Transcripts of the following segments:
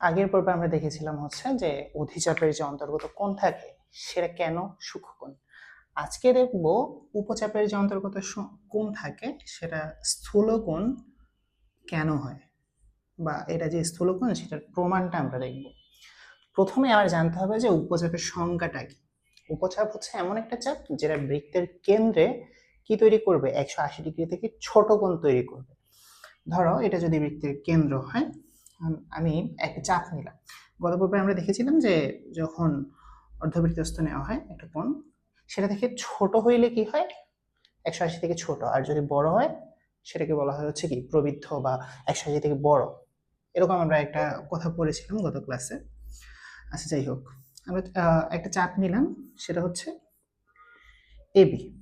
আগের পর্বে আমরা দেখেছিলাম হচ্ছে যে অধিচাপের যে অন্তর্গত কোণ থাকে, সেটা কেন সূক্ষ্মকোণ আজকে দেখব উপচাপের যে অন্তর্গত কোণ থাকে, সেটা স্থূলকোণ কেন হয়? বা এটা যে স্থূলকোণ সেটার প্রমাণটা আমরা দেখব। প্রথমে আমার জানতে হবে যে উপচাপের সংজ্ঞাটা কি? উপচাপ হচ্ছে এমন একটা চাপ যেটা বৃত্তের কেন্দ্রে কি তৈরি করবে? একশো আশি ডিগ্রি থেকে ছোট কোণ তৈরি করবে। ধরো এটা যদি বৃত্তের কেন্দ্র হয় আম- একটা চাপ নিলাম। গত পর্বে আমরা দেখেছিলাম যে যখন অর্ধবৃত্তস্থ নেওয়া হয় একটা কোণ, সেটা থেকে ছোট হইলে কি হয়? একশো আশি থেকে ছোট, আর যদি বড় হয়, সেটাকে বলা হয় হচ্ছে কি, প্রবৃদ্ধ বা একশো আশি থেকে বড়। এরকম আমরা একটা কথা পড়েছিলাম গত ক্লাসে। আচ্ছা যাই হোক। আমরা একটা চাপ নিলাম, সেটা হচ্ছে এবি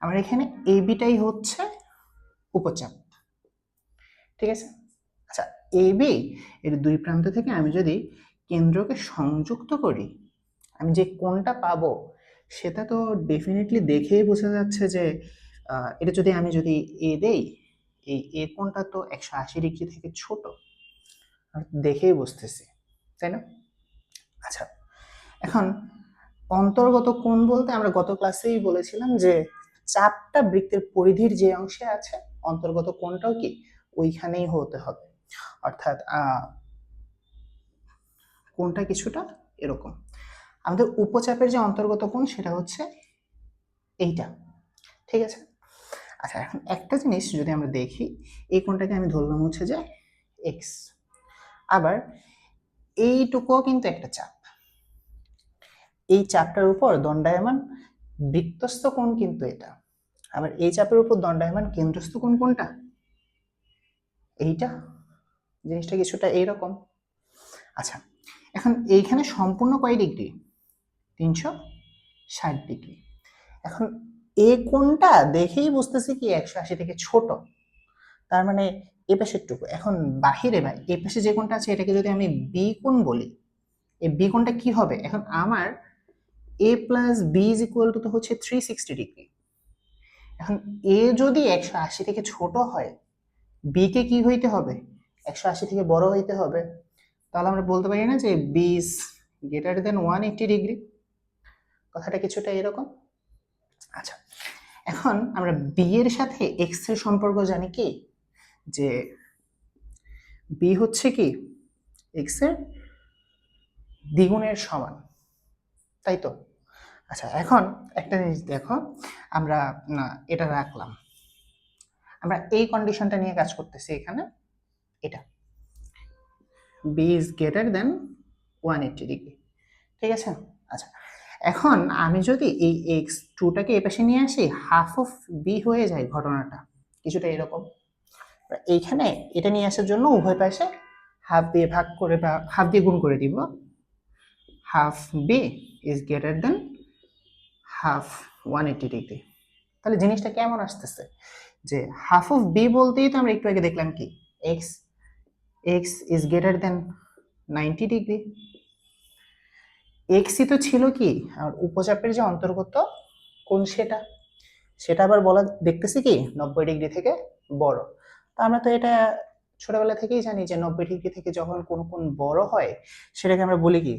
আমার এখানে এবিটাই হচ্ছে উপচাপ। ঠিক আছে? আচ্ছা এবি এর দুই প্রান্ত থেকে আমি যদি কেন্দ্রকে সংযুক্ত করি, আমি যে কোণটা পাবো, সেটা তো ডেফিনেটলি দেখেই বোঝা যাচ্ছে যে এটা যদি আমি যদি এ দেই, এই এ কোণটা তো একশো আশি ডিগ্রি থেকে ছোট। দেখেই বুঝতেছি, তাই না? আচ্ছা এখন অন্তর্গত কোণ বলতে আমরা গত ক্লাসেই বলেছিলাম যে, চাপটা বৃত্তের পরিধির যে অংশে আছে, অন্তর্গত কোণটাও কি ওইখানেই হতে হবে। অর্থাৎ কোনটা কিছুটা এরকম। আমাদের উপচাপের যে অন্তর্গত কোণ সেটা হচ্ছে এইটা, ঠিক আছে? আচ্ছা এখন একটা জিনিস যদি আমরা দেখি, এই কোণটাকে আমি ধরলাম হচ্ছে যে এক্স আবার এইটুকুও কিন্তু একটা চাপ। এই চাপটার উপর দণ্ডায়মান বৃত্তস্থ কোণ কিন্তু এটা। আবার এই চাপের উপর দণ্ডায়মান কেন্দ্রস্থ কোণ কোনটা? এইটা। জিনিসটা কিছুটা এইরকম। আচ্ছা এখন এইখানে সম্পূর্ণ কয় ডিগ্রি? তিনশো ষাট ডিগ্রি। এখন এ কোনটা দেখেই বুঝতেছি কি একশো আশি থেকে ছোট। তার মানে এ পাশের টুকু। এখন বাহিরে বা এ পাশে যে কোনটা আছে, এটাকে যদি আমি বি কোণ বলি, এই বি কোণটা কি হবে? এখন আমার A plus B is equal to তো হচ্ছে থ্রি সিক্সটি ডিগ্রি। এখন এ যদি একশো আশি থেকে ছোট হয়, বি কে কি হইতে হবে? একশো আশি থেকে বড় হইতে হবে, তাহলে আমরা বলতে পারি না যে B is greater than one eighty degree কথাটা কিছুটা এরকম। আচ্ছা এখন আমরা বি এর সাথে এক্সের সম্পর্ক জানি কি? যে বি হচ্ছে কি? এক্সের দ্বিগুণের সমান, তাই তো? আচ্ছা এখন একটা জিনিস দেখো, আমরা এটা রাখলাম। আমরা এই কন্ডিশনটা নিয়ে কাজ করতেছি এখানে। এটা। B is greater than one eighty degree ঠিক আছে? আচ্ছা এখন আমি যদি এই এক্স টুটাকে এ পাশে নিয়ে আসি হাফ অফ বি হয়ে যায় ঘটনাটা, কিছুটা এরকম। এইখানে এটা নিয়ে আসার জন্য উভয় পাশে হাফ দিয়ে ভাগ করে বা হাফ দিয়ে গুণ করে দিব। Half B is greater than half one eighty degree তাহলে জিনিসটা কেমন আসতেছে? যে হাফ অফ বি বলতেই তো আমরা একটু আগে দেখলাম কি X X is greater than ninety degree এক্সই তো ছিল কি? আর উপচাপের যে অন্তর্গত কোন সেটা? সেটা আবার বলা, দেখতেছি কি? নব্বই ডিগ্রি থেকে বড়। তো আমরা তো এটা ছোটবেলা থেকেই জানি যে নব্বই ডিগ্রি থেকে যখন কোন কোন বড় হয়, সেটাকে আমরা বলি কি?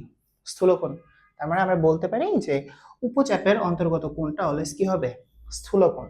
স্থূলকোণ। তার মানে আমরা বলতে পারি যে উপচাপের অন্তর্গত কোণটা অলওয়েজ কি হবে? স্থূলকোণ।